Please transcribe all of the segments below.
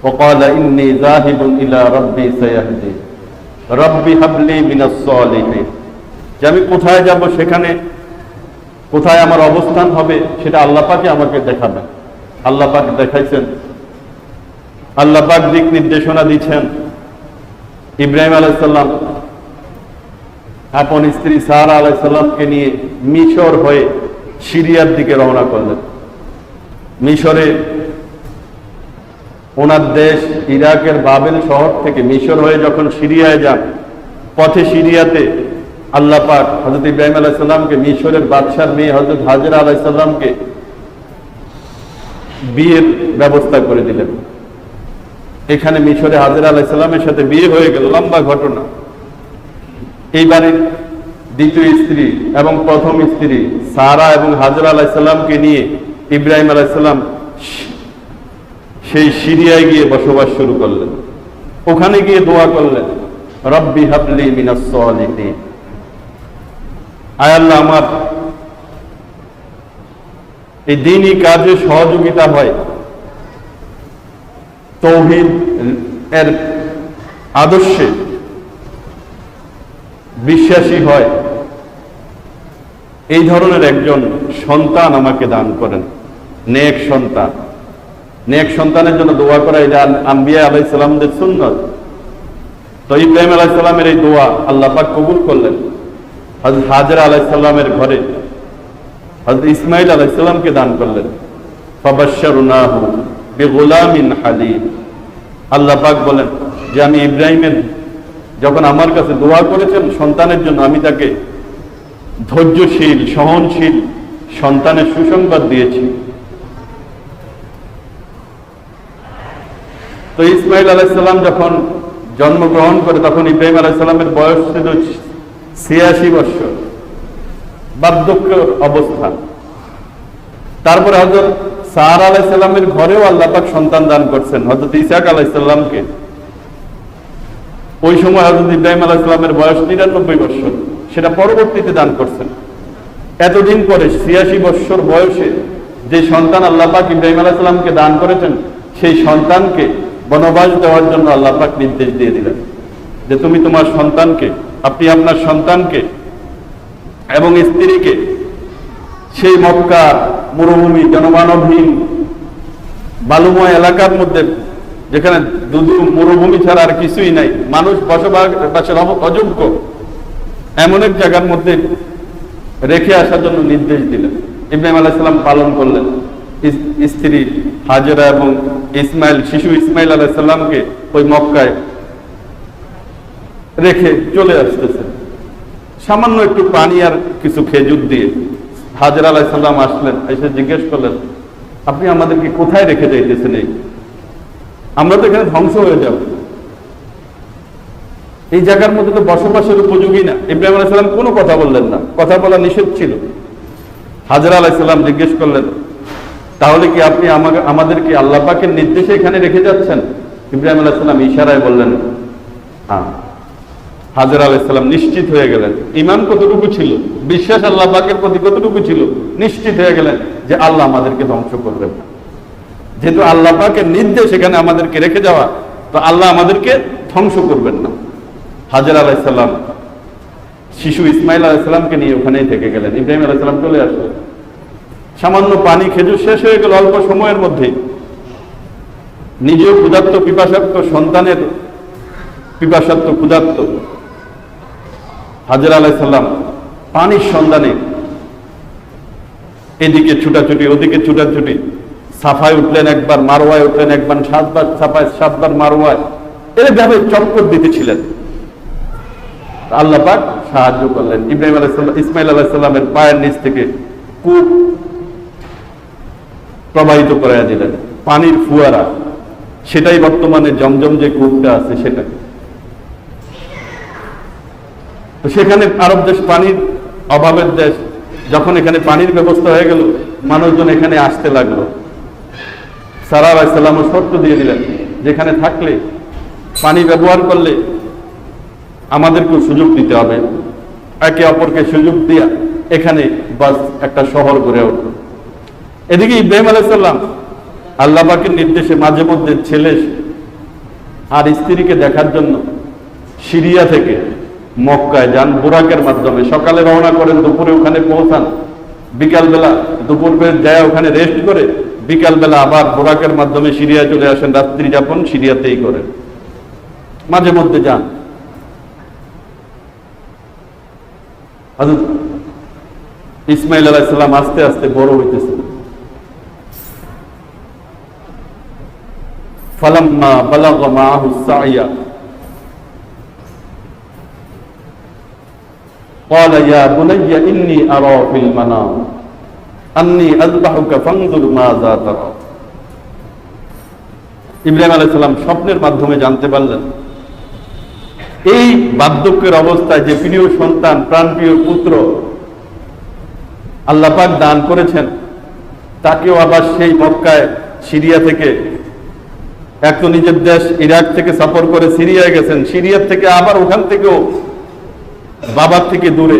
وقال إني ذاهب إلى ربي سيهدي ربي هب لي من الصالحين যে আমি কোথায় যাব সেখানে কোথায় আমার অবস্থান হবে সেটা আল্লাহ পাকে আমাকে দেখাবেন আল্লাহ পাক দেখাইছেন আল্লাহ পাক দিক নির্দেশনা দিচ্ছেন ইব্রাহিম আলাইসাল্লাম আপন স্ত্রী সারা আলাইসাল্লামকে নিয়ে মিশর হয়ে সিরিয়ার দিকে রওনা করলেন মিশরে ওনার দেশ ইরাকের বাবেল শহর থেকে মিশর হয়ে যখন সিরিয়ায় যান, পথে সিরিয়াতে আল্লাহ পাক হজরত ইব্রাহিম আলাইসাল্লামকে মিশরের বাদশার মেয়ে হজরত হাজরা আলাইসাল্লামকে বিয়ের ব্যবস্থা করে দিলেন। এখানে মিশরে হাজরা আলাইসাল্লামের সাথে বিয়ে হয়ে গেল, লম্বা ঘটনা। এইবারে দ্বিতীয় স্ত্রী এবং প্রথম স্ত্রী সারা এবং হাজরা আলাইসাল্লামকে নিয়ে ইব্রাহিম আলাইসাল্লাম সেই সিরিয়ায় গিয়ে বসবাস শুরু করলেন। ওখানে গিয়ে দোয়া করলেন, রব্বি হাবলি মিনাস সালিহিন। আয় আল্লাহ, আমার এই দিনই কাজে সহযোগিতা হয়। তৌহিদ এর আদর্শে বিশ্বাসী হয়। এই ধরনের একজন সন্তান আমাকে দান করেন, নেক সন্তান। নেক সন্তানের জন্য দোয়া করা, এটা আম্বিয়া আলাই সালামদের সুন্নত। তো ইব্রাহিম আলাহ সাল্লামের এই দোয়া আল্লাহ পাক কবুল করলেন। হজরত হাজরা আলাহ সাল্লামের ঘরে হজরত ইসমাইল আলাহ সাল্লামকে দান করলেন। ফাবাশশারনাহু বিগুলামিন হালিম। আল্লাহ পাক বলেন যে, আমি ইব্রাহিমের যখন আমার কাছে দোয়া করেছেন সন্তানের জন্য, আমি তাকে ধৈর্যশীল, সহনশীল সন্তানের সুসংবাদ দিয়েছি। তো ইসমাইল আলাইসাল্লাম যখন জন্মগ্রহণ করে, তখন ইব্রাহিম আলাইসাল্লামের বয়স ছিল ছিয়াশি বৎসর বার্ধক্য অবস্থা। তারপরে হজরত সাহার আলাইসাল্লামের ঘরেও আল্লাপাক সন্তান দান করছেন হজরত ইসাক আলাইসাল্লামকে ওই সময় হজরত ইব্রাহিম আলাইসাল্লামের বয়স নিরানব্বই বৎসর সেটা পরবর্তীতে দান করছেন। এতদিন পরে ছিয়াশি বৎসর বয়সে যে সন্তান আল্লাপাক ইব্রাহিম আলাইসাল্লামকে দান করেছেন, সেই সন্তানকে বনবাস দেওয়ার জন্য আল্লাহ পাক নির্দেশ দিয়ে দিলেন যে তুমি তোমার সন্তানকে, আপনি আপনার সন্তানকে এবং স্ত্রীকে সেই মক্কা মরুভূমি, জনমানবহীন বালুময় এলাকার মধ্যে, যেখানে দুধু মরুভূমি ছাড়া আর কিছুই নাই, মানুষ বসবাসের অযোগ্য, এমন এক জায়গার মধ্যে রেখে আসার জন্য নির্দেশ দিলেন। ইব্রাহিম আলাইসাল্লাম পালন করলেন। স্ত্রী হাজরা এবং ইসমাইল, শিশু ইসমাইল আলাইসাল্লামকে ওই মক্কায় রেখে চলে আসতেছে। সামান্য একটু পানি আর কিছু খেজুর দিয়ে হাজরা আলাইসাল্লাম আসলেন, এসে জিজ্ঞেস করলেন, আপনি আমাদেরকে কোথায় রেখে যাইতেছেন এই? আমরা তো এখানে ধ্বংস হয়ে যাব। এই জায়গার মধ্যে তো বসবাসের উপযোগী না। ইব্রাহিম আলাইসাল্লাম কোনো কথা বললেন না। কথা বলা নিষেধ ছিল। হাজরা আলাইসাল্লাম জিজ্ঞেস করলেন তাহলে কি আপনি আমাকে, আমাদেরকে আল্লাহ পাকের নির্দেশে এখানে রেখে যাচ্ছেন? ইব্রাহিম আলাইসাল্লাম ইশারায় বললেন হ্যাঁ। হাজার আলাইসাল্লাম নিশ্চিত হয়ে গেলেন। ইমান কতটুকু ছিল? বিশ্বাস আল্লাহ পাকের প্রতি কতটুকু ছিল? নিশ্চিত হয়ে গেলেন যে আল্লাহ আমাদেরকে ধ্বংস করবেন যেহেতু আল্লাহ পাকের নির্দেশ এখানে আমাদেরকে রেখে যাওয়া, তো আল্লাহ আমাদেরকে ধ্বংস করবেন না। হাজার আলাইসাল্লাম শিশু ইসমাইল আলাইসাল্লামকে নিয়ে ওখানেই থেকে গেলেন। ইব্রাহিম আলাইসাল্লাম চলে আসলেন। সামান্য পানি খেজুর শেষ হয়ে গেল অল্প সময়ের মধ্যে। নিজেও ক্ষুধার্ত পিপাসাত্ম সন্তানের পিপাসাত্ম ক্ষুধার্ত। হাজার আলাইসাল্লাম পানির সন্ধানে এদিকে ছুটাছুটি, ওদিকে ছুটাছুটি। সাফায় উঠলেন একবার, মারোয়ায় উঠলেন একবার, সাতবার সাফায়, সাতবার মারোয়ায়। এভাবে চক্কর দিতেছিলেন। আল্লাহ পাক সাহায্য করলেন। ইব্রাহিম আলাইসাল্লাম ইসমাইল আলাহিসাল্লামের পায়ের নিচ থেকে কূপ প্রবাহিত করাইয়া দিলেন। পানির ফুয়ারা, সেটাই বর্তমানে জমজম যে কূপটা আছে সেটা। তো সেখানে আরব দেশ পানির অভাবের দেশ, যখন এখানে পানির ব্যবস্থা হয়ে গেল, মানুষজন এখানে আসতে লাগল। সারা আলাইসাল্লাম শর্ত দিয়ে দিলেন, যেখানে থাকলে, পানি ব্যবহার করলে আমাদেরকেও সুযোগ দিতে হবে। একে অপরকে সুযোগ দিয়া এখানে বাস একটা শহর গড়ে উঠল। এদিকে ইব্রাহিম আলাইসাল্লাম আল্লাহ পাকের নির্দেশে মাঝে মধ্যে ছেলে আর স্ত্রীকে দেখার জন্য সিরিয়া থেকে মক্কায় যান বুরাকের মাধ্যমে। সকালে রওনা করেন, দুপুরে ওখানে পৌঁছান। বিকালবেলা দুপুর যায় ওখানে রেস্ট করে, বিকালবেলা আবার বোরাকের মাধ্যমে সিরিয়া চলে আসেন, রাত্রি যাপন সিরিয়াতেই করেন। মাঝে মধ্যে যান। ইসমাইল আলাইসাল্লাম আস্তে আস্তে বড় হইতেছে। ফালাম্মা বালাগা মাআহু সাইয়া قال يا بني إني أرى في المنام أني أذبحك فانظر ماذا ترى ইব্রাহিম আলাইসাল্লাম স্বপ্নের মাধ্যমে জানতে পারলেন এই বার্ধক্যের অবস্থায় যে প্রিয় সন্তান প্রাণপ্রিয় পুত্র আল্লাহ পাক দান করেছেন তাকেও আবার সেই মক্কায় সিরিয়া থেকে এক তো নিজের দেশ ইরাক থেকে সফর করে সিরিয়ায় গেছেন। সিরিয়া থেকে আবার ওখান থেকেও বাবার থেকে দূরে।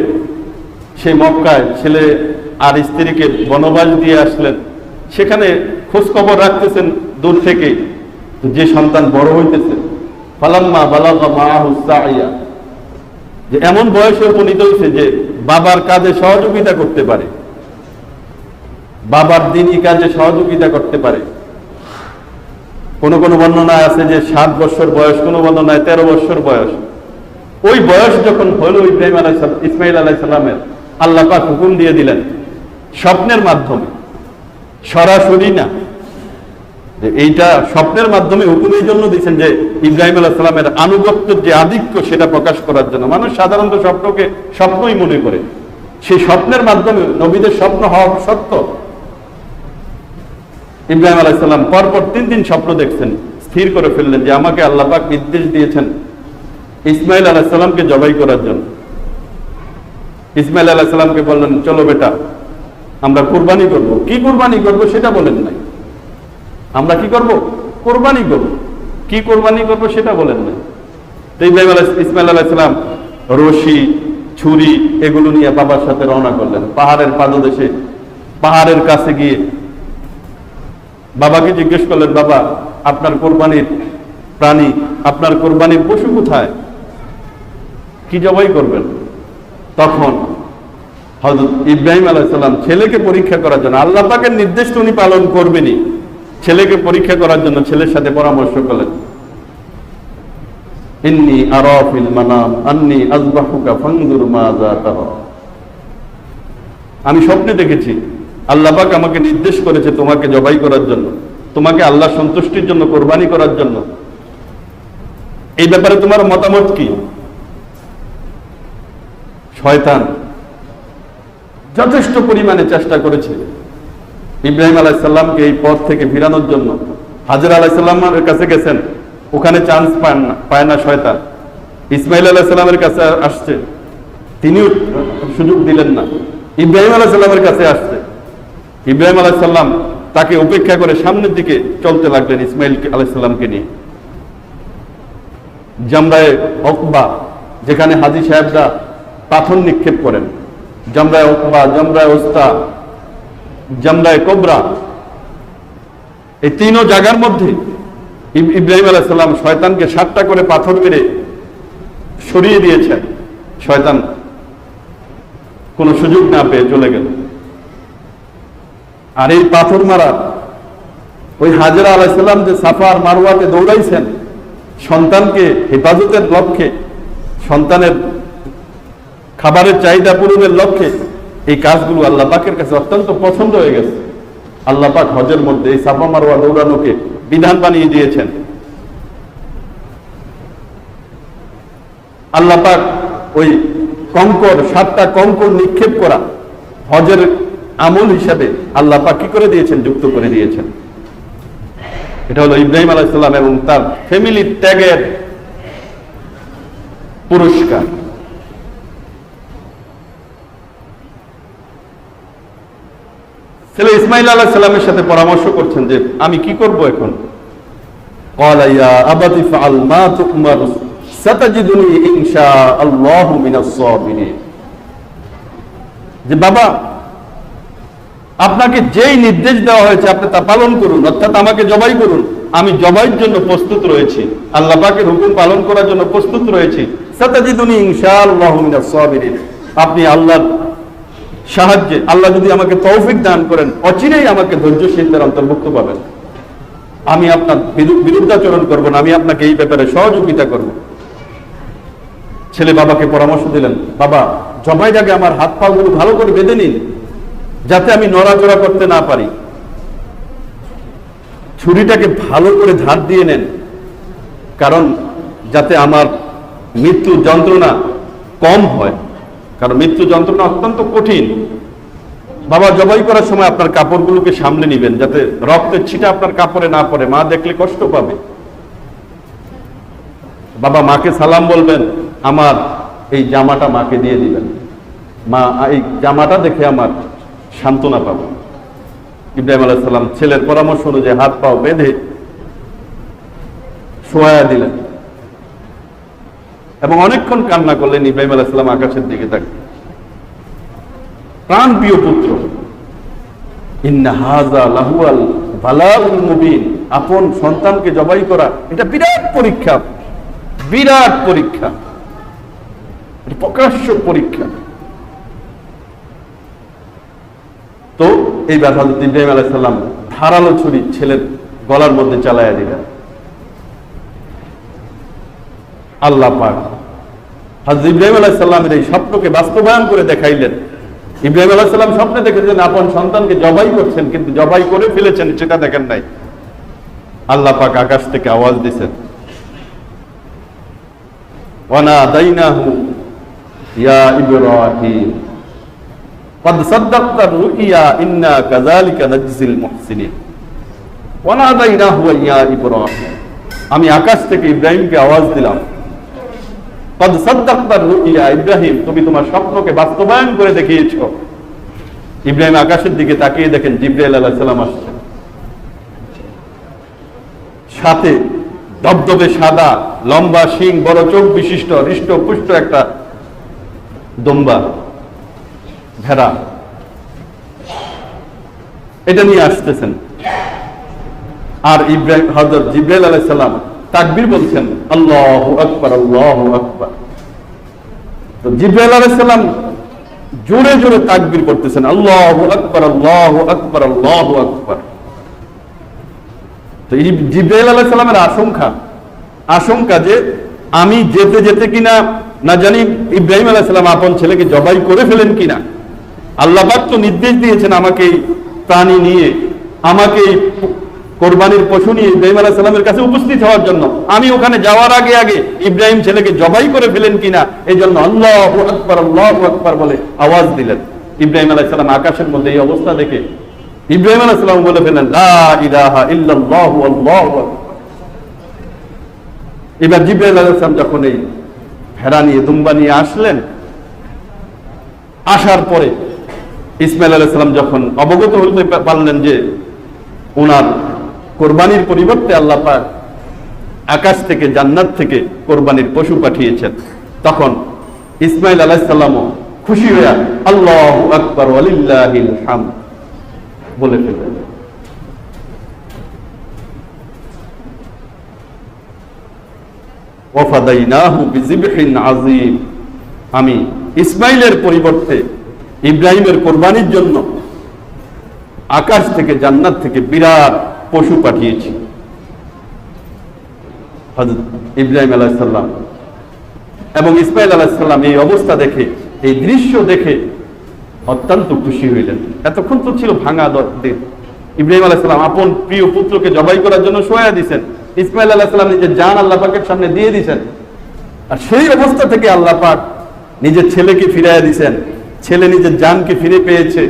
সেই মক্কায় ছেলে আর স্ত্রীকে বনবাস দিয়ে আসলেন। সেখানে খোঁজখবর রাখতেছেন দূর থেকেই তো যে সন্তান বড় হইতেছে, ফালাম্মা বালাগা মাআহু সাইয়া যে এমন বয়সে উপনীত হয়েছে যে বাবার কাজে সহযোগিতা করতে পারে। বাবার দিনই কাজে সহযোগিতা করতে পারে। কোন কোন বর্ণনায় আছে যে সাত বছর বয়স, কোন বর্ণনায় তেরো বছর বয়স। ওই বয়স যখন হলো ইব্রাহিম আলাই ইসমাইল আলাই সাল্লামের আল্লাহ পাক হুকুম দিয়ে দিলেন, স্বপ্নের মাধ্যমে। সরাসরি না। এইটা স্বপ্নের মাধ্যমে হুকুম এই জন্য দিচ্ছেন যে ইব্রাহিম আলাহ সাল্লামের আনুগত্যের যে আধিক্য সেটা প্রকাশ করার জন্য। মানুষ সাধারণত স্বপ্নকে স্বপ্নই মনে করে। সেই স্বপ্নের মাধ্যমে নবীদের স্বপ্ন হওয়া সত্য। ইব্রাহিম আলাইসাল্লাম পরপর তিন দিন স্বপ্ন দেখছেন, স্থির করে ফেললেন যে আমাকে আল্লাহ পাক নির্দেশ দিয়েছেন ইসমাইল আলাহিসাল্লামকে জবাই করার জন্য। ইসমাইল আলাহিসাল্লামকে বললেন, চলো বেটা, আমরা কোরবানি করব। কি কোরবানি করব সেটা বলেন নাই। আমরা কি করব? কোরবানি করব। কি কোরবানি করব সেটা বলেন নাই। তো ইব্রাহিম আলাহ ইসমাইল আলাহিসাল্লাম রশি, ছুরি, এগুলো নিয়ে বাবার সাথে রওনা করলেন। পাহাড়ের পাদদেশে, পাহাড়ের কাছে গিয়ে বাবাকে জিজ্ঞেস করলেন, বাবা, আপনার কোরবানির প্রাণী, আপনার কোরবানির পশু কোথায়? কি জবাই করবেন? তখন হজরত ইব্রাহিম আলাইসাল্লাম ছেলেকে পরীক্ষা করার জন্য, আল্লাহ পাকের নির্দেশ উনি পালন করবেনই, ছেলেকে পরীক্ষা করার জন্য ছেলের সাথে পরামর্শ করলেন। ইন্নি আরাফিল মানাম, আন্নি আজবাহুকা মাযা তারা আমি স্বপ্নে দেখেছি আল্লাহ পাক আমাকে নির্দেশ করেছে তোমাকে জবাই করার জন্য, তোমাকে আল্লাহ সন্তুষ্টির জন্য, কোরবানি করার জন্য। এই ব্যাপারে তোমার মতামত কি? শয়তান যথেষ্ট পরিমাণে চেষ্টা করেছে ইব্রাহিম আলাইসাল্লামকে এই পথ থেকে ফিরানোর জন্য। হাজির আলাইসাল্লামের কাছে গেছেন, ওখানে চান্স পায় না পায় না শয়তান। ইসমাইল আলাইসাল্লামের কাছে আসছে, তিনিও সুযোগ দিলেন না। ইব্রাহিম আলাইসাল্লামের কাছে আসছে। ইব্রাহিম আলাইসাল্লাম তাকে উপেক্ষা করে সামনের দিকে চলতে লাগলেন ইসমাইল আলাইসাল্লামকে নিয়ে। জামরায় অকবা যেখানে হাজি সাহেবরা পাথর নিক্ষেপ করেন। জামরায় অকবা জামরায় ওস্তা, জামরায় কোবরা, এই তিনও জায়গার মধ্যে ইব- ইব্রাহিম আলাইসাল্লাম শয়তানকে সাতটা করে পাথর মেরে সরিয়ে দিয়েছেন। শয়তান কোনো সুযোগ না পেয়ে চলে গেল। আর এই পাথর মারা, ওই হাজরা আলাইসাল্লাম যে সাফার মারওয়াতে দৌড়াইছেন, সন্তানকে হেফাজতের লক্ষ্যে, সন্তানের খাবারের চাহিদা পূরণের লক্ষ্যে এই কাজগুলো আল্লাহ পাকের কাছে অত্যন্ত পছন্দ হয়ে গেছে। আল্লাহ পাক হজের মধ্যে এই সাফা মারোয়া দৌড়ানোকে বিধান বানিয়ে দিয়েছেন। আল্লাহ পাক ওই কঙ্কর, সাতটা কঙ্কর নিক্ষেপ করা, হজের আমল হিসাবে আল্লাহ পাক কি করে দিয়েছেন? যুক্ত করে দিয়েছেন। এটা হলো ইব্রাহিম আলাইসাল্লাম এবং তার ফ্যামিলি ত্যাগের পুরস্কার। ছেলে ইসমাইল আল্লাহ সাল্লামের সাথে পরামর্শ করছেন যে, আমি কি করব এখন? যে, বাবা আপনাকে যেই নির্দেশ দেওয়া হয়েছে, আপনি তা পালন করুন, অর্থাৎ আমাকে জবাই করুন। আমি জবাইয়ের জন্য প্রস্তুত রয়েছি। আল্লাহ পাকের হুকুম পালন করার জন্য প্রস্তুত রয়েছি। সাতাজিদুনি ইনশাআল্লাহু সাবিরিন। আপনি আল্লাহর সাহায্যে, আল্লাহ যদি আমাকে তৌফিক দান করেন, অচিরেই আমাকে ধৈর্যশীলদের অন্তর্ভুক্ত পাবেন। আমি আপনার বিরু- বিরুদ্ধাচরণ করব না, আমি আপনাকে এই ব্যাপারে সহযোগিতা করব। ছেলে বাবাকে পরামর্শ দিলেন, বাবা জবাই আগে আমার হাত পা গুলো ভালো করে বেঁধে নিন। যাতে আমি নড়াচড়া করতে না পারি। ছুরিটাকে ভালো করে ধার দিয়ে নেন। কারণ যাতে আমার মৃত্যু যন্ত্রণা কম হয়। কারণ মৃত্যু যন্ত্রণা অত্যন্ত কঠিন। বাবা, জবাই করার সময় আপনার কাপড়গুলোকে সামলে নিবেন, যাতে রক্তের ছিটা আপনার কাপড়ে না পড়ে। মা দেখলে কষ্ট পাবে। বাবা, মাকে সালাম বলবেন, আমার এই জামাটা মাকে দিয়ে দিবেন। মা, এই জামাটা দেখে আমার সান্ত্বনা পাবো। ইব্রাহিম আলাইহিস সালাম ছেলের পরামর্শ অনুযায়ী হাত পাও বেঁধে শোয়া দিলেন। এবং অনেকক্ষণ কান্না করলেন ইব্রাহিম আলাইহিস সালাম আকাশের দিকে তাক প্রাণ প্রিয় পুত্র আপন সন্তানকে জবাই করা, এটা বিরাট পরীক্ষা। বিরাট পরীক্ষা। প্রকাশ্য পরীক্ষা। তো এই ব্যাপার ইব্রাহিম আলাইসাল্লাম ধারালো ছুরি ছেলের গলার মধ্যে চালাইয়া দিলেন। আল্লাহ পাক হাজর ইব্রাহিম আলাইসাল্লামের এই স্বপ্নকে বাস্তবায়ন করে দেখাইলেন। ইব্রাহিম আলাইসাল্লাম স্বপ্নে দেখেছেন আপন সন্তানকে জবাই করছেন, কিন্তু জবাই করে ফেলেছেন, সেটা দেখেন নাই। আল্লাহ পাক আকাশ থেকে আওয়াজ দিছেন। ওয়ানাদাইনাহু ইয়া ইব্রাহিম। قد صدقت الرؤيا إنا كذلك نجزي المحسنين وناديناه يا إبراهيم আমি আকাশ থেকে ইব্রাহিমকে আওয়াজ দিলাম قد صدقت الرؤيا ইব্রাহিম তুমি তোমার স্বপ্নকে বাস্তবায়ন করে দেখিয়েছো ইব্রাহিম আকাশের দিকে তাকিয়ে দেখেন জিব্রাইল আলাইহিস সালাম আসছেন সাথে দবদবে সাদা লম্বা শিং বড় চোখ বিশিষ্ট হৃষ্ট পুষ্ট একটা দম্বা ভেড়া। এটা নিয়ে আসতেছেন। আর ইব্রাহিম হজরত জিব্রাইল আলাইহিস সালাম তাকবীর বলছেন, আল্লাহু আকবার আল্লাহু আকবার। তো জিব্রাইল আলাইহিস সালাম জোরে জোরে তাকবীর করতেছেন, আল্লাহু আকবার আল্লাহু আকবার আল্লাহু আকবার। তো জিব্রাইল আলাইহিস সালামের আশঙ্কা আশঙ্কা যে আমি যেতে যেতে কিনা, না জানি ইব্রাহিম আলাইহিস সালাম আপন ছেলেকে জবাই করে ফেলেন কিনা। আল্লাহ পাক তো নির্দেশ দিয়েছেন আমাকে প্রাণী নিয়ে, আমাকে কোরবানির পশু নিয়ে ইব্রাহিম আলাহ সালামের কাছে উপস্থিত হওয়ার জন্য। আমি ওখানে যাওয়ার আগে আগে ইব্রাহিম ছেলেকে জবাই করে ফেলেন কিনা এই জন্য আল্লাহ আকবর আল্লাহ আকবর বলে আওয়াজ দিলেন। ইব্রাহিম আলাহ সালাম আকাশের মধ্যে এই অবস্থা দেখে ইব্রাহিম আলাহ সালাম বলে ফেলেন এবার জিব্রাইল আলাইহিস সালাম যখন এই ভেড়া নিয়ে দুম্বা নিয়ে আসলেন, আসার পরে ইসমাইল আলাইহিস সালাম যখন অবগত হতে পারলেন যে ওনার কোরবানির পরিবর্তে আল্লাহ পাক আকাশ থেকে, জান্নাত থেকে কোরবানির পশু পাঠিয়েছেন, তখন ইসমাইল আলাইহিস সালামও খুশি হয়ে আল্লাহ আকবার, ওয়ালিল্লাহিল হামদ বলে ওয়াফাদাইনাহু আমি ইসমাইলের পরিবর্তে ইব্রাহিমের কোরবানির জন্য আকাশ থেকে জান্নাত থেকে বিরাট পশু পাঠিয়েছি। হযরত ইব্রাহিম আলাইহিস সালাম। এবং ইসমাইল আলাইহিস সালাম এই অবস্থা দেখে, এই দৃশ্য দেখে অত্যন্ত খুশি হইলেন। এতক্ষণ তো ছিল ভাঙা দিন ইব্রাহিম আলাইহিস সালাম আপন প্রিয় পুত্রকে জবাই করার জন্য সোয়া দিয়েছেন ইসমাইল আলাইহিস সালাম নিজের জান আল্লাহ পাকের সামনে দিয়ে দিয়েছেন আর সেই অবস্থা থেকে আল্লাহ পাক নিজের ছেলেকে ফিরাইয়া দিয়েছেন ছেলে নিজের জানকে ফিরে পেয়েছে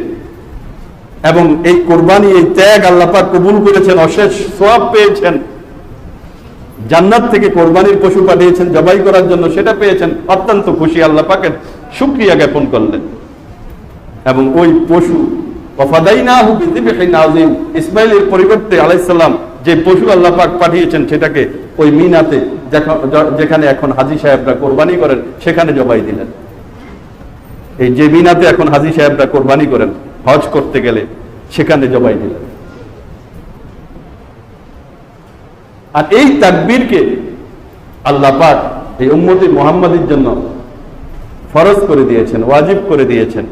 এবং এই কোরবানি, এই ত্যাগ আল্লাহ পাক কবুল করেছেন, অশেষ সব পেয়েছেন। জান্নাত থেকে কোরবানির পশু পাঠিয়েছেন, জবাই করার জন্য সেটা পেয়েছেন। অত্যন্ত খুশি আল্লাহ পাকের সুক্রিয়া জ্ঞাপন করলেন। এবং ওই পশু ইসমাইলের পরিবর্তে আলাইসাল্লাম যে পশু আল্লাহ পাক পাঠিয়েছেন সেটাকে ওই মিনাতে যেখানে এখন হাজি সাহেবরা কোরবানি করেন, সেখানে জবাই দিলেন। এই যে মিনাতে এখন হাজী সাহেবরা কোরবানি করেন, হজ করতে গেলে সেখানে জবাই দিলেন। আর এই তাকবীরকে আল্লাহ পাক এই উম্মতি মোহাম্মদের জন্য ফরজ করে দিয়েছেন, ওয়াজিব করে দিয়েছেন।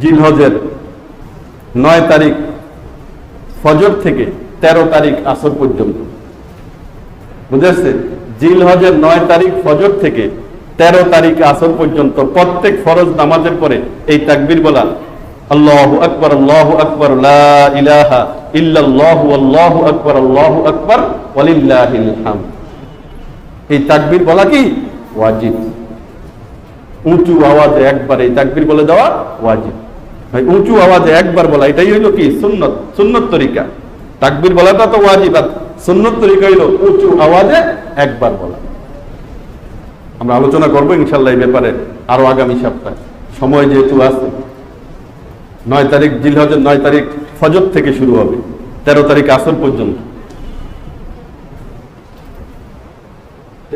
জিলহজের নয় তারিখ ফজর থেকে তেরো তারিখ আসর পর্যন্ত। বুঝেছে জিলহজের নয় তারিখ ফজর থেকে তেরো তারিখ আসর পর্যন্ত প্রত্যেক ফরজ নামাজের পরে এই তাকবীর বলা, আল্লাহু আকবার আল্লাহু আকবার ইলাহা ইল্লাল্লাহু, আল্লাহু আকবার আল্লাহু আকবার, ওয়ালিল্লাহিল হামদ। এই তাকবীর বলা কি? ওয়াজিব। উঁচু আওয়াজে একবার এই তাকবীর বলে দেওয়া ওয়াজিব। ভাই, উঁচু আওয়াজে একবার বলা, এটাই হইল কি? সুন্নত সুন্নত তরিকা। তাকবীর বলাটা তো ওয়াজিব, আর সুন্নত তরিকা হইল উঁচু আওয়াজে একবার বলা। আমরা আলোচনা করব ইনশাল্লাহ এই ব্যাপারে আরও আগামী সপ্তাহে। সময় যেহেতু আছে, নয় তারিখ, জিলহজের নয় তারিখ ফজর থেকে শুরু হবে, তেরো তারিখ আসর পর্যন্ত।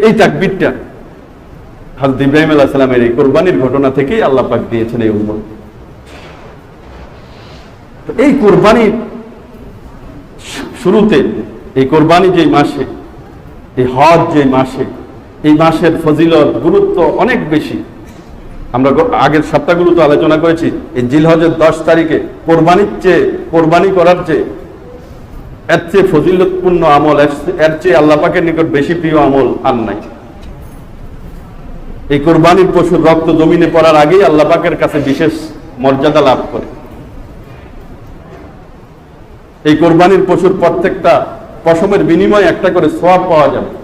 এই তাকবীরটা হজরত ইব্রাহিম আলাহ সালামের এই কোরবানির ঘটনা থেকেই আল্লাহ পাক দিয়েছেন এই উম্মত। এই কোরবানির শুরুতে, এই কোরবানি যে মাসে, এই হজ যে মাসে এই মাসের ফজিলত গুরুত্ব অনেক বেশি। আমরা আগের সপ্তাহগুলোতে আলোচনা করেছি, এই জিলহজের দশ তারিখে কোরবানির চেয়ে, কোরবানি করার চেয়ে, এর চেয়ে ফজিলতপূর্ণ আমল, এর চেয়ে- এর চেয়ে আল্লাহ পাকের নিকট বেশি প্রিয় আমল আর নাই। এই কোরবানির পশুর রক্ত জমিনে পড়ার আগেই আল্লাহ পাকের কাছে বিশেষ মর্যাদা লাভ করে। এই কোরবানির পশুর প্রত্যেকটা পশমের বিনিময়ে একটা করে সোয়াব পাওয়া যাবে।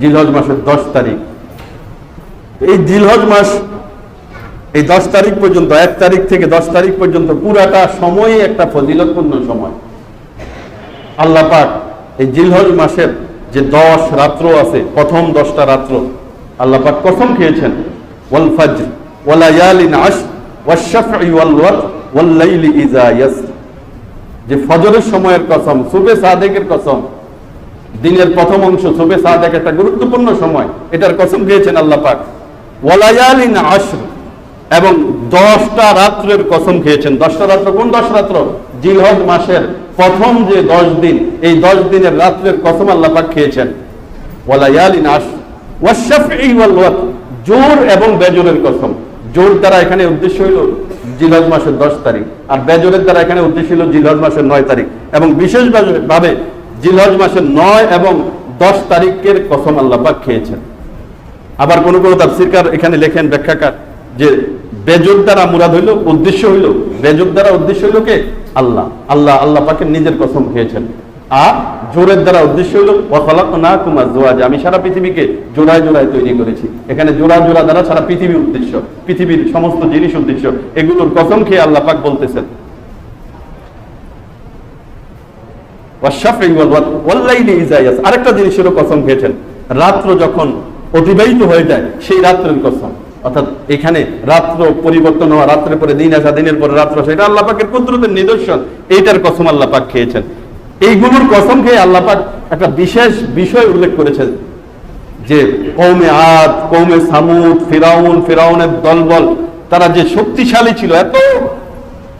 জিলহজ মাসের দশ তারিখ। এই জিলহজ মাস এই দশ তারিখ পর্যন্ত, এক তারিখ থেকে দশ তারিখ পর্যন্ত পুরাটা সময়ই একটা ফজিলতপূর্ণ সময়। আল্লাহ পাক এই জিলহজ মাসের যে দশ রাত্র আছে, প্রথম দশটা রাত্র, আল্লাহ পাক কসম খেয়েছেন, ওয়াল ফাজর ওয়ালায়ালিন আশ ওয়াশ-শাফঈ ওয়াল ওয়াতর, ওয়াল লাইলি ইযা ইয়াসর। যে ফজরের সময়ের কসম সুবে সাদেকের কসম দিনের প্রথম অংশ সাদেক একটা গুরুত্বপূর্ণ সময়। এটার কসম খেয়েছেন আল্লাহ পাক। ওয়ালায়ালিন আশর। এবং দশটা রাত্রের কসম খেয়েছেন। দশটা রাত্র কোন দশ রাত্র? জিলহজ মাসের প্রথম যে দশ দিন, এই দশ দিনের রাত্রের কসম আল্লাহ পাক খেয়েছেন। ওয়ালায়ালিন আশ ওয়াশাফঈ ওয়াল ওয়াতর জোর এবং বেজরের কসম। জোর দ্বারা এখানে উদ্দেশ্য হইল জিলহজ মাসের দশ তারিখ। আর বেজরের দ্বারা এখানে উদ্দেশ্য হইল জিলহজ মাসের নয় তারিখ। এবং বিশেষ ভাবে জিলহজ মাসের নয় এবং দশ তারিখের কসম আল্লাহ পাক খেয়েছেন। আবার কোন কোন তাফসিরকার এখানে লেখেন ব্যাখ্যাকার যে বেজর দ্বারা মুরাদ হইল, উদ্দেশ্য হইল। বেজর দ্বারা উদ্দেশ্য হইল কে? আল্লাহ। আল্লাহ আল্লাহ পাকের নিজের কসম খেয়েছেন। আর জোরের দ্বারা উদ্দেশ্য হইল ওয়াখালাক না কুমার জোয়াজ আমি সারা পৃথিবীকে জোড়ায় জোড়ায় তৈরি করেছি। এখানে জোড়া জোড়া দ্বারা সারা পৃথিবী উদ্দেশ্য, পৃথিবীর সমস্ত জিনিস উদ্দেশ্য। এগুলোর কসম খেয়ে আল্লাহ পাক বলতেছেন ওয়াশাফঈ ওয়াল ওয়াতর ওয়াল লাইলি ইযা ইয়াস আরেকটা জিনিসেরও কসম খেয়েছেন, রাত্র যখন অতিবাহিত হয়ে যায়, সেই রাত্রের কসম। অর্থাৎ এখানে রাত্র পরিবর্তন হওয়া, রাত্রের পরে দিন আসা, দিনের পরে রাত্র আসা, এটা আল্লাহ পাকের কুদরতের নিদর্শন। এইটার কসম আল্লাহ পাক খেয়েছেন। এইগুলোর কসম খেয়ে আল্লাহ পাক একটা বিশেষ বিষয় উল্লেখ করেছেন, যে কৌমে আদ কৌমে সামুদ, ফিরাউন, ফিরাউনের দলবল, তারা যে শক্তিশালী ছিল, এত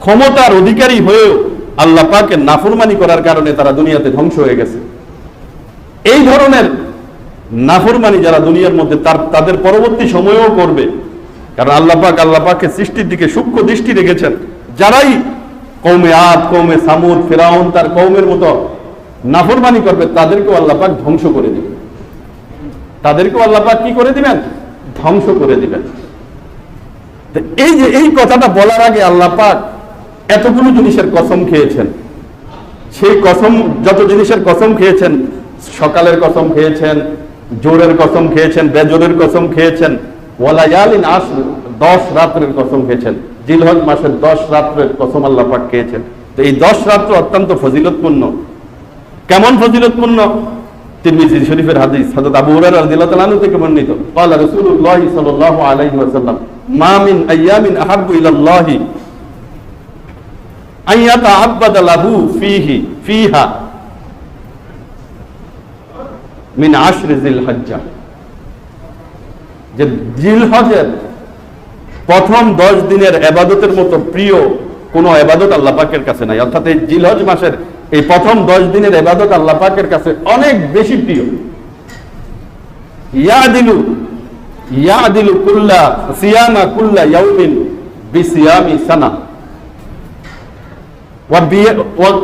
ক্ষমতার অধিকারী হয়েও আল্লাহ পাকের নাফরমানি করার কারণে তারা দুনিয়াতে ধ্বংস হয়ে গেছে। এই ধরনের নাফরমানি যারা দুনিয়ার মধ্যে, তার, তাদের পরবর্তী সময়েও করবে। কারণ আল্লাহ পাক, আল্লাহ পাকের সৃষ্টির দিকে সূক্ষ্ম দৃষ্টি রেখেছেন। যারাই কৌমে আদ কৌমে সামুদ, ফেরাউন, তার কৌমের মতো নাফরমানি করবে, তাদেরকেও আল্লাহ পাক ধ্বংস করে দিবে তাদেরকেও আল্লাহ পাক কি করে দিবেন? ধ্বংস করে দিবেন। এই যে, এই কথাটা বলার আগে আল্লাহ পাক এতগুলো জিনিসের কসম খেয়েছেন সেই কসম যত জিনিসের কসম খেয়েছেন সকালের কসম খেয়েছেন জোরের কসম খেয়েছেন বেজোরের কসম খেয়েছেন ওয়ালায়ালিন আস দশ রাত্রের কসম খেয়েছেন জিলহজ মাসের দশ রাত্রের কসম আল্লাহ পাক খেয়েছেন তো এই দশ রাত্র অত্যন্ত ফজিলতপূর্ণ কেমন ফজিলতপূর্ণ তিরমিজি শরীফের হাদিস হযরত আবু হুরায়রা রাদিয়াল্লাহু তাআলা আনহু থেকে বর্ণিত قال رسول الله صلى الله عليه وسلم ما من ايام احب الى الله প্রথম দশ দিনের এবাদতের মতো প্রিয় কোন এবাদত আল্লাপাকের কাছে নাই। অর্থাৎ এই জিলহজ মাসের এই প্রথম দশ দিনের এবাদত আল্লাপাকের কাছে অনেক বেশি প্রিয়। ইয়া দিলু ইয়া দিলু কুল্লা, সিয়ামা কুল্লা ইয়াউমিন বিসিয়ামি সানা।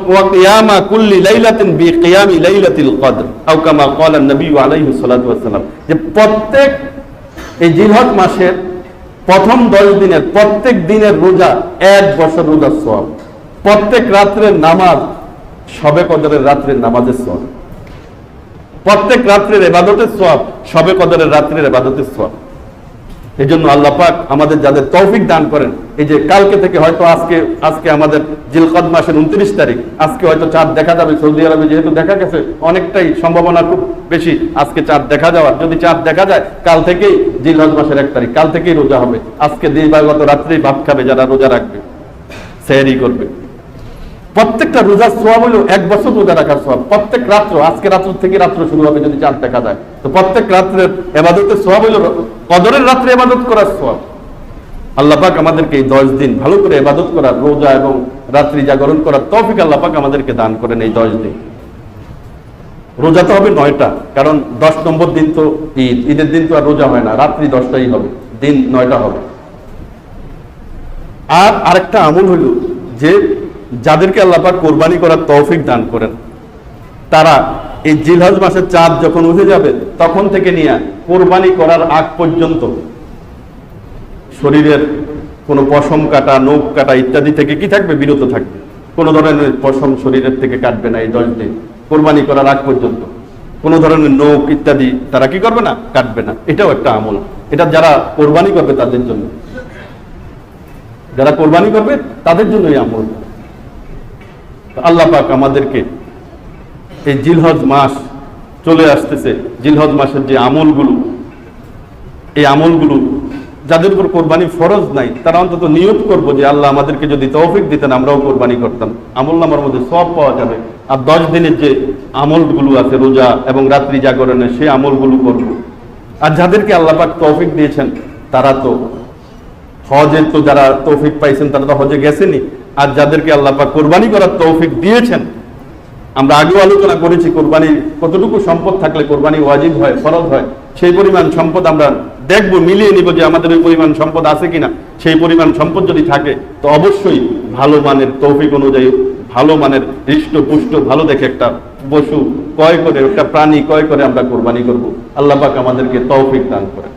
وقيام كل ليلة بقيام ليلة القدر أو كما قال النبي عليه الصلاة والسلام যে প্রত্যেক এই জিলহজ মাসের প্রথম দশ দিনের প্রত্যেক দিনের রোজা এক বছর রোজার সব প্রত্যেক রাত্রের নামাজ সবে কদরের রাত্রের নামাজের সব প্রত্যেক রাত্রের এবাদতের সব সবে কদরের রাত্রের এবাদতের সব এই জন্য আল্লাহ পাক আমাদের যাদের তৌফিক দান করেন, এই যে কালকে থেকে হয়তো আজকে আজকে আমাদের জিলকদ মাসের উনত্রিশ তারিখ, আজকে হয়তো চাঁদ দেখা যাবে, সৌদি আরবে যেহেতু দেখা গেছে, অনেকটাই সম্ভাবনা খুব বেশি আজকে চাঁদ দেখা যাওয়ার। যদি চাঁদ দেখা যায়, কাল থেকেই জিলহজ মাসের এক তারিখ, কাল থেকেই রোজা হবে। আজকে দিবাগত রাত্রেই ভাত খাবে যারা রোজা রাখবে, সেহরি করবে। প্রত্যেকটা রোজার সোয়াব হলো এক বছর রোজা রাখার সোয়াব। প্রত্যেক রাত্র, আজকে রাত্র থেকে রাত্র শুরু হবে যদি চাঁদ দেখা যায়। তো প্রত্যেক রাত্রের এবাদতের সোয়াব হলো কদরের রাত্রে এবাদত করার সোয়াব আল্লাহ পাক আমাদেরকে এই দশ দিন ভালো করে এবাদত করার রোজা এবং রাত্রি জাগরণ করার তৌফিক আল্লাহ পাক আমাদেরকে দান করেন এই দশ দিন। রোজা তো হবে নয়টা, কারণ দশ নম্বর দিন তো ঈদ। ঈদের দিন তো আর রোজা হয় না, রাত্রি দশটাই হবে, দিন নয়টা হবে। আর আরেকটা আমল হলো যে যাদেরকে আল্লাপাক কোরবানি করার তৌফিক দান করেন, তারা এই জিলহজ মাসের চাঁদ যখন উঠে যাবে, তখন থেকে নিয়ে কোরবানি করার আগ পর্যন্ত শরীরের কোনো পশম কাটা, নখ কাটা ইত্যাদি থেকে কি থাকবে? বিরত থাকবে। কোনো ধরনের পশম শরীরের থেকে কাটবে না এই দিন কোরবানি করার আগ পর্যন্ত। কোনো ধরনের নখ ইত্যাদি তারা কি করবে না? কাটবে না। এটাও একটা আমল। এটা যারা কোরবানি করবে তাদের জন্য। যারা কোরবানি করবে তাদের জন্যই আমল। আল্লাহ পাক আমাদেরকে এই জিলহজ মাস চলে আসতেছে। জিলহজ মাসের যে আমলগুলো, এই আমলগুলো যাদের উপর কোরবানি ফরজ নাই, তারা অন্তত নিয়োগ করব যে আল্লাহ আমাদেরকে যদি তৌফিক দিতেন আমরাও কোরবানি করতাম। আমল নামার মধ্যে সব পাওয়া যাবে। আর দশ দিনের যে আমলগুলো আছে, রোজা এবং রাত্রি জাগরণের সেই আমলগুলো করব। আর যাদেরকে আল্লাহ পাক তৌফিক দিয়েছেন, তারা তো হজের তো যারা তৌফিক পাইছেন, তারা তো হজে গেছেনি আর যাদেরকে আল্লাহ পাক কোরবানি করার তৌফিক দিয়েছেন আমরা আগেও আলোচনা করেছি কোরবানি কতটুকু সম্পদ থাকলে কোরবানি ওয়াজিব হয়, ফরজ হয়, সেই পরিমাণ সম্পদ আমরা দেখব, মিলিয়ে নিব যে আমাদের ওই পরিমাণ সম্পদ আছে কিনা। সেই পরিমাণ সম্পদ যদি থাকে, তো অবশ্যই ভালো মানের তৌফিক অনুযায়ী, ভালো মানের হৃষ্ট, পুষ্ট, ভালো দেখে একটা পশু ক্রয় করে, একটা প্রাণী ক্রয় করে আমরা কোরবানি করব। আল্লাহ পাক আমাদেরকে তৌফিক দান করে